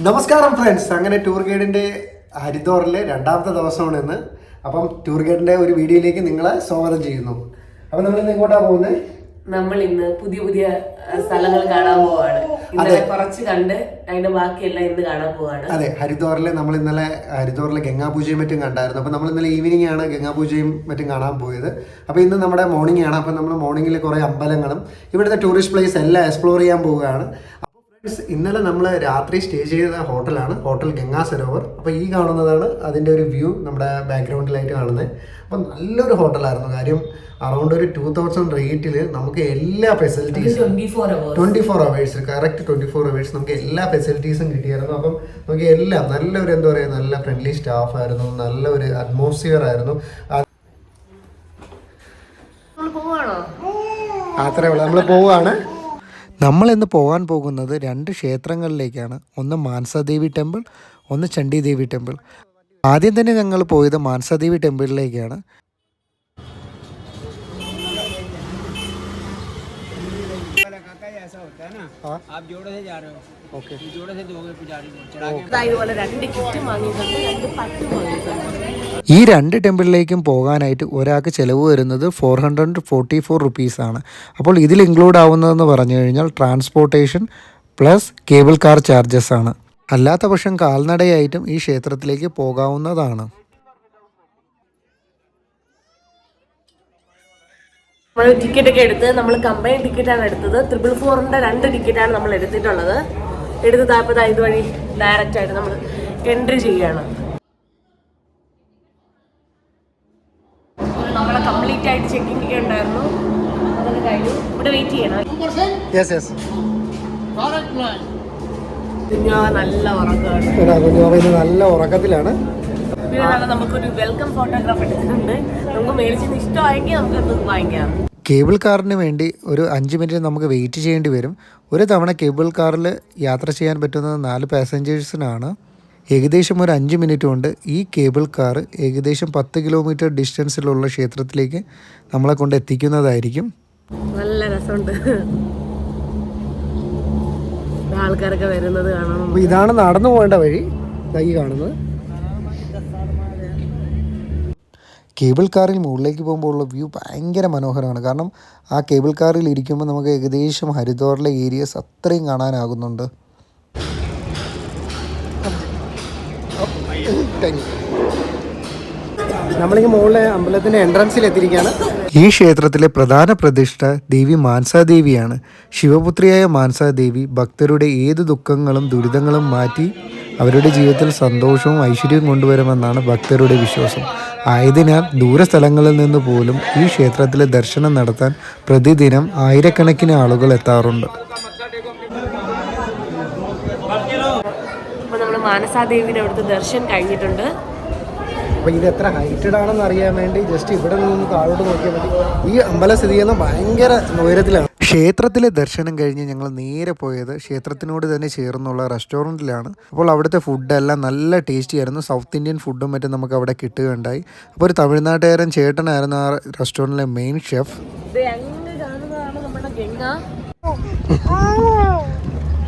നമസ്കാരം ഫ്രണ്ട്സ്. അങ്ങനെ ടൂർ ഗൈഡിന്റെ ഹരിദ്വാറിലെ രണ്ടാമത്തെ ദിവസമാണ് ഇന്ന് അപ്പം ടൂർ ഗൈഡിന്റെ ഒരു വീഡിയോയിലേക്ക് നിങ്ങളെ സ്വാഗതം ചെയ്യുന്നു. അപ്പം നമ്മൾ ഇന്ന് എങ്ങോട്ടാണ് പോകുന്നത് നമ്മൾ ഇന്ന് പുതിയ പുതിയ സ്ഥലങ്ങൾ കാണാൻ പോവാണ്. ഇന്നലെ കുറച്ച് കണ്ട് അതിന്റെ ബാക്കിയെല്ലാം ഇന്ന് കാണാൻ പോവാണ്. അതെ ഹരിദ്വാറിലെ നമ്മൾ ഇന്നലെ ഹരിദ്വാറിലെ ഗംഗാപൂജയും മറ്റും കണ്ടായിരുന്നു. അപ്പോൾ നമ്മൾ ഇന്നലെ ഈവനിങ് ആണ് ഗംഗാപൂജയും മറ്റും കാണാൻ പോയത്. അപ്പോൾ ഇന്ന് നമ്മുടെ മോർണിംഗ് ആണ്. അപ്പോൾ നമ്മൾ മോർണിംഗിൽ കുറേ അമ്പലങ്ങളും ഇവിടുത്തെ ടൂറിസ്റ്റ് പ്ലേസ് എല്ലാം എക്സ്പ്ലോർ ചെയ്യാൻ പോവുകയാണ്. ഇന്നലെ നമ്മൾ രാത്രി സ്റ്റേ ചെയ്ത ഹോട്ടലാണ് ഹോട്ടൽ ഗംഗാ സരോവർ അപ്പോൾ ഈ കാണുന്നതാണ് അതിന്റെ ഒരു വ്യൂ നമ്മുടെ ബാക്ക്ഗ്രൗണ്ടിലായിട്ട് കാണുന്നത്. അപ്പം നല്ലൊരു ഹോട്ടലായിരുന്നു. കാര്യം അറൗണ്ട് ഒരു ടൂ തൗസൻഡ് റേറ്റിൽ നമുക്ക് എല്ലാ ഫെസിലിറ്റീസും twenty four hours twenty four hours correct twenty four hours നമുക്ക് എല്ലാ ഫെസിലിറ്റീസും കിട്ടിയായിരുന്നു. അപ്പം നമുക്ക് എല്ലാം നല്ലൊരു എന്താ പറയുക നല്ല ഫ്രണ്ട്ലി സ്റ്റാഫ് ആയിരുന്നു. നല്ല ഒരു അറ്റ്മോസ്ഫിയർ ആയിരുന്നു പോവാണോ? അത്രേ ഉള്ളൂ. നമ്മൾ പോവുകയാണ് നമ്മൾ ഇന്ന് പോകാൻ പോകുന്നത് രണ്ട് ക്ഷേത്രങ്ങളിലേക്കാണ്. ഒന്ന് മാനസാദേവി ടെമ്പിൾ ഒന്ന് ചണ്ഡീദേവി ടെമ്പിൾ. ആദ്യം തന്നെ ഞങ്ങൾ പോയത് മാനസാദേവി ടെമ്പിളിലേക്കാണ്. आप जोड़े से जा रहे हो ഓക്കെ जोड़े से दोगे पुजारी को चढ़ा के ഇതാ ഇതുപോലെ രണ്ട് കിറ്റും വാങ്ങിയിട്ടുണ്ട് രണ്ട് പട്ടും വാങ്ങിയിട്ടുണ്ട് ഈ രണ്ട് ടെമ്പിളിലേക്കും പോകാനായിട്ട് ഒരാൾക്ക് ചിലവ് വരുന്നത് ഫോർ ഹൺഡ്രഡ് ഫോർട്ടി ഫോർ റുപ്പീസാണ് അപ്പോൾ ഇതിൽ ഇൻക്ലൂഡ് ആവുന്നതെന്ന് പറഞ്ഞു കഴിഞ്ഞാൽ transportation plus cable car charges ആണ് അല്ലാത്ത പക്ഷം കാൽനടയായിട്ടും ഈ ക്ഷേത്രത്തിലേക്ക് പോകാവുന്നതാണ് നമ്മൾ ടിക്കറ്റ് ഒക്കെ എടുത്ത് നമ്മൾ കമ്പൈൻ ടിക്കറ്റ് ആണ് എടുത്തത്. ത്രിപിൾ ഫോറിന്റെ രണ്ട് ടിക്കറ്റ് ആണ് നമ്മൾ എടുത്തിട്ടുള്ളത്. എടുത്ത് താപ്പത് ഇതുവഴി ഡയറക്റ്റ് ആയിട്ട് നമ്മൾ എൻട്രി ചെയ്യാണ്. നമ്മളെ കംപ്ലീറ്റ് ആയിട്ട് ചെക്കിംഗ് ഒക്കെ ഉണ്ടായിരുന്നു. അതൊക്കെ കഴിഞ്ഞു. ഇവിടെ വെയിറ്റ് ചെയ്യണം. യെസ് യെസ് കുഞ്ഞാ നല്ല ഉറക്കമാണ് നല്ല ഉറക്കത്തിലാണ്. നമുക്കൊരു വെൽക്കം ഫോട്ടോഗ്രാഫ് എടുത്തിട്ടുണ്ട്. നമുക്ക് മേടിച്ചത് ഇഷ്ടമായെങ്കിൽ നമുക്ക് വാങ്ങിക്കാം. കേബിൾ കാറിന് വേണ്ടി ഒരു അഞ്ച് മിനിറ്റ് നമുക്ക് വെയിറ്റ് ചെയ്യേണ്ടി വരും. ഒരു തവണ കേബിൾ കാറിൽ യാത്ര ചെയ്യാൻ പറ്റുന്നത് നാല് പാസഞ്ചേഴ്സിനാണ് ഏകദേശം ഒരു അഞ്ച് മിനിറ്റ് കൊണ്ട് ഈ കേബിൾ കാർ ഏകദേശം പത്ത് കിലോമീറ്റർ ഡിസ്റ്റൻസിലുള്ള ക്ഷേത്രത്തിലേക്ക് നമ്മളെ കൊണ്ട് എത്തിക്കുന്നതായിരിക്കും. നല്ല രസമുണ്ട്. ആൾക്കാരൊക്കെ വരുന്നത് കാണാം ഇതാണ് നടന്നു പോകേണ്ട വഴി. ഈ കാണുന്നത്. കേബിൾ കാറിൽ മുകളിലേക്ക് പോകുമ്പോൾ ഉള്ള വ്യൂ ഭയങ്കര മനോഹരമാണ്. കാരണം ആ കേബിൾ കാറിൽ ഇരിക്കുമ്പോൾ നമുക്ക് ഏകദേശം ഹരിദ്വാറിലെ ഏരിയസ് അത്രയും കാണാനാകുന്നുണ്ട്. നമ്മളിങ്ങ് മുകളിലെ അമ്പലത്തിന്റെ എൻട്രൻസിൽ എത്തിയിരിക്കുകയാണ്. ഈ ക്ഷേത്രത്തിലെ പ്രധാന പ്രതിഷ്ഠ ദേവി മാൻസാദേവിയാണ്. ശിവപുത്രിയായ മാൻസാദേവി ഭക്തരുടെ ഏത് ദുഃഖങ്ങളും ദുരിതങ്ങളും മാറ്റി അവരുടെ ജീവിതത്തിൽ സന്തോഷവും ഐശ്വര്യവും കൊണ്ടുവരുമെന്നാണ് ഭക്തരുടെ വിശ്വാസം. ആയതിനാൽ ദൂരസ്ഥലങ്ങളിൽ നിന്ന് പോലും ഈ ക്ഷേത്രത്തിലെ ദർശനം നടത്താൻ പ്രതിദിനം ആയിരക്കണക്കിന് ആളുകൾ എത്താറുണ്ട്. നമ്മൾ മാനസാദേവിയുടെ അവിടുത്തെ ദർശനം കഴിഞ്ഞിട്ടുണ്ട്. അപ്പോൾ ഇത് എത്ര ഹൈറ്റഡ് ആണെന്ന് അറിയാൻ വേണ്ടി ജസ്റ്റ് ഇവിടെ നിന്ന് താഴോട്ട് നോക്കിയാൽ മതി. ഈ അമ്പലം സ്ഥിതി ചെയ്യുന്ന ഭയങ്കര ഉയരത്തിലാണ്. ക്ഷേത്രത്തിലെ ദർശനം കഴിഞ്ഞ് ഞങ്ങൾ നേരെ പോയത് ക്ഷേത്രത്തിനോട് തന്നെ ചേർന്നുള്ള റെസ്റ്റോറന്റിലാണ്. അപ്പോൾ അവിടുത്തെ ഫുഡെല്ലാം നല്ല ടേസ്റ്റി ആയിരുന്നു. സൗത്ത് ഇന്ത്യൻ ഫുഡും മറ്റും നമുക്ക് അവിടെ കിട്ടുകയുണ്ടായി. അപ്പോൾ ഒരു തമിഴ്നാട്ടുകാരൻ ചേട്ടനായിരുന്നു ആ റെസ്റ്റോറന്റിലെ മെയിൻ ഷെഫ് ഇത് അങ്ങ് കാണുന്നതാണ് നമ്മുടെ ഗംഗ?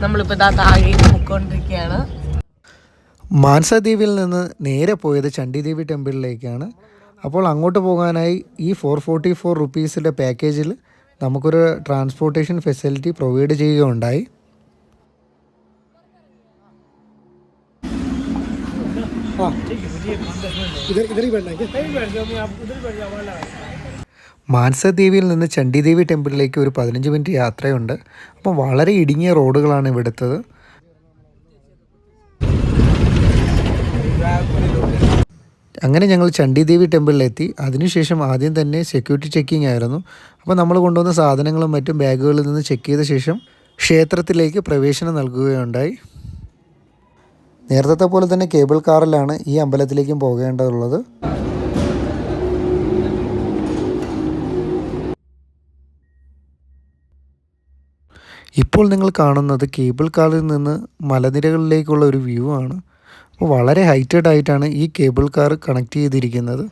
നമ്മളിപ്പോ ഇതാ താഴെ മാൻസാദേവിയിൽ നിന്ന് നേരെ പോയത് ചണ്ഡീദേവി ടെമ്പിളിലേക്കാണ്. അപ്പോൾ അങ്ങോട്ട് പോകാനായി ഈ ഫോർ ഫോർട്ടി ഫോർ റുപ്പീസിന്റെ പാക്കേജിൽ നമുക്കൊരു ട്രാൻസ്പോർട്ടേഷൻ ഫെസിലിറ്റി പ്രൊവൈഡ് ചെയ്യുകയുണ്ടായി. മാൻസദേവിയിൽ നിന്ന് ചണ്ഡീദേവി ടെമ്പിളിലേക്ക് ഒരു പതിനഞ്ച് മിനിറ്റ് യാത്രയുണ്ട്. അപ്പോൾ വളരെ ഇടുങ്ങിയ റോഡുകളാണ് ഇവിടുത്തത്. അങ്ങനെ ഞങ്ങൾ ചണ്ഡീദേവി ടെമ്പിളിലെത്തി. അതിനുശേഷം ആദ്യം തന്നെ സെക്യൂരിറ്റി ചെക്കിംഗ് ആയിരുന്നു. അപ്പോൾ നമ്മൾ കൊണ്ടുവന്ന സാധനങ്ങളും മറ്റും ബാഗുകളിൽ നിന്ന് ചെക്ക് ചെയ്ത ശേഷം ക്ഷേത്രത്തിലേക്ക് പ്രവേശനം നൽകുകയുണ്ടായി. നേരത്തെ പോലെ തന്നെ കേബിൾ കാറിലാണ് ഈ അമ്പലത്തിലേക്കും പോകേണ്ടതുള്ളത്. ഇപ്പോൾ നിങ്ങൾ കാണുന്നത് കേബിൾ കാറിൽ നിന്ന് മലനിരകളിലേക്കുള്ള ഒരു വ്യൂ ആണ്. വളരെ ഹൈറ്റഡ് ആയിട്ടാണ് ഈ കേബിൾ കാർ കണക്ട് ചെയ്തിരിക്കുന്നത്.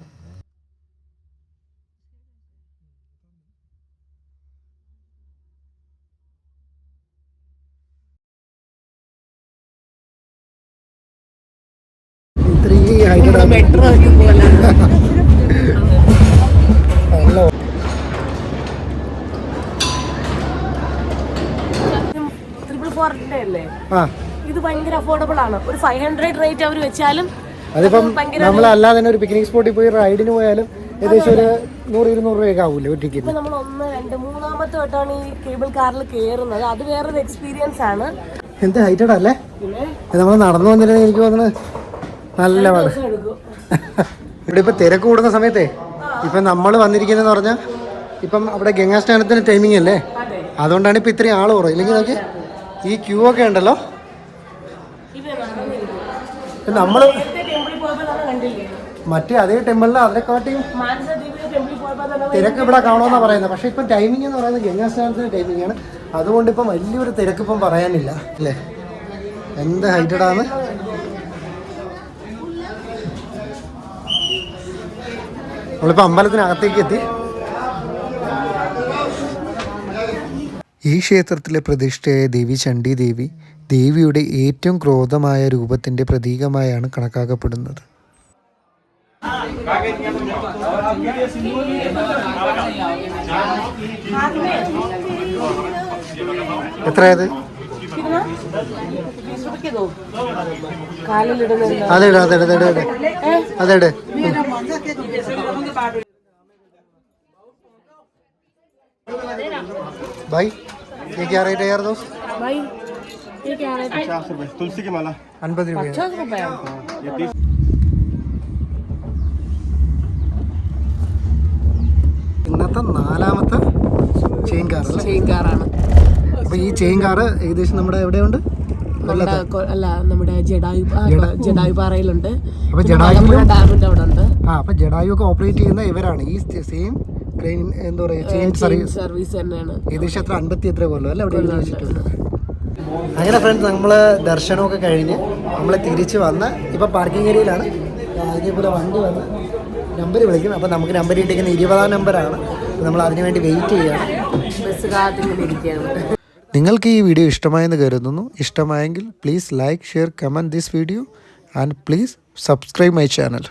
ആ. ഭയങ്കര അഫോർഡബിൾ ആണ്. ഒരു ഫൈവ് ഹൺഡ്രഡ് റേറ്റ് അവർ വെച്ചാലും അതിപ്പം നമ്മൾ അല്ലാതെ തന്നെ ഒരു പിക്നിക് സ്പോട്ടിൽ പോയി റൈഡിന് പോയാലും ഏകദേശം ഒരു നൂറ് ഇരുന്നൂറ് രൂപയൊക്കെ ആവൂലേ ഒരു ടിക്കറ്റ് നമ്മൾ ഒന്ന് രണ്ട് മൂന്നാമത്തെ വട്ടമാണ് ഈ കേബിൾ കാറിൽ കയറുന്നത് അത് വേറൊരു എക്സ്പീരിയൻസ് ആണ്. എന്ത് ഹൈറ്റഡ് അല്ലേ? നമ്മൾ നടന്നു വന്നിട്ടുണ്ടെങ്കിൽ എനിക്ക് തോന്നുന്നത് നല്ല പാട്. ഇവിടെ ഇപ്പൊ തിരക്ക് കൂടുന്ന സമയത്തേ ഇപ്പൊ നമ്മൾ വന്നിരിക്കുന്നതെന്ന് പറഞ്ഞാൽ ഇപ്പം അവിടെ ഗംഗാ സ്നാനത്തിന് ടൈമിംഗ് അല്ലേ? അതുകൊണ്ടാണ് ഇപ്പൊ ഇത്രയും ആൾ കുറവ്. ഇല്ലെങ്കിൽ നോക്കി ഈ ക്യൂ ഒക്കെ ഉണ്ടല്ലോ? കണ്ടില്ലേ? മറ്റേ അതേ ടെമ്പിളിൽ അതിനെക്കാട്ടിയും തിരക്ക് ഇവിടെ കാണുമെന്നാ പറയുന്നത്. പക്ഷെ ഇപ്പം ടൈമിംഗ് എന്ന് പറയുന്നത് ഗംഗാ സ്നാനത്തിന് ടൈമിംഗ് ആണ്. അതുകൊണ്ട് ഇപ്പം വലിയൊരു തിരക്ക് ഇപ്പം പറയാനില്ല. അല്ലേ? എന്ത് ഹൈറ്റഡാണ് നമ്മളിപ്പോൾ അമ്പലത്തിനകത്തേക്ക് എത്തി. ഈ ക്ഷേത്രത്തിലെ പ്രതിഷ്ഠയായ ദേവി ചണ്ഡി ദേവി ദേവിയുടെ ഏറ്റവും ക്രോധമായ രൂപത്തിൻ്റെ പ്രതീകമായാണ് കണക്കാക്കപ്പെടുന്നത് എത്രയത് കാലിലിടുന്ന അതെട് അതെട് അതെട് അതെട് അതെട് भाई ये क्या रेट है यार दोस्त भाई ये क्या है पचास रुपए तुलसी की माला അൻപത് രൂപ पचास रुपए ये तीस ഇന്നത്തെ നാലാമത്തെ ചെയിൻ കാർ അല്ലേ ചെയിൻ കാറാണ് അപ്പൊ ഈ ചെയിൻ കാറ് ഏകദേശം നമ്മുടെ എവിടെയുണ്ട് നമ്മുടെ കൊ- അല്ല നമ്മുടെ ജഡായു ആ, ജഡ- ജഡായു പാറയിലുണ്ട് അപ്പൊ പിന്നെ ജഡായുവിലും- മലമ്പുഴ ഡാമിന്റെ അവിടെ ഉണ്ട് ആ അപ്പൊ ജഡായു ഒക്കെ ഓപ്പറേറ്റ് ചെയ്യുന്ന ഇവരാണ് ഈ സെയിം ട്രെയിൻ എന്താ പറയാ ചെയിൻ സർവീസ് സർവീസ് തന്നെയാണ് ഏകദേശം എത്ര അൻപത്തി എത്ര കൊല്ലം അല്ലേ അവിടെ എഴുതി വെച്ചിട്ടുണ്ട് അങ്ങനെ ഫ്രണ്ട്സ് നമ്മൾ ദർശനമൊക്കെ കഴിഞ്ഞ് നമ്മൾ തിരിച്ച് വന്ന് ഇപ്പം പാർക്കിംഗ് ഏരിയയിലാണ് അതേപോലെ വണ്ടി വന്ന് നമ്പർ വിളിക്കും അപ്പോൾ നമുക്ക് നമ്പർ ഇട്ടിരിക്കുന്ന ഇരുപതാം നമ്പറാണ് നമ്മൾ അതിന് വേണ്ടി വെയിറ്റ് ചെയ്യണം. ബസ് കാത്തിരിക്കുകയാണ് നിങ്ങൾക്ക് ഈ വീഡിയോ ഇഷ്ടമായെന്ന് കരുതുന്നു. ഇഷ്ടമായെങ്കിൽ please like share comment this video and please subscribe my channel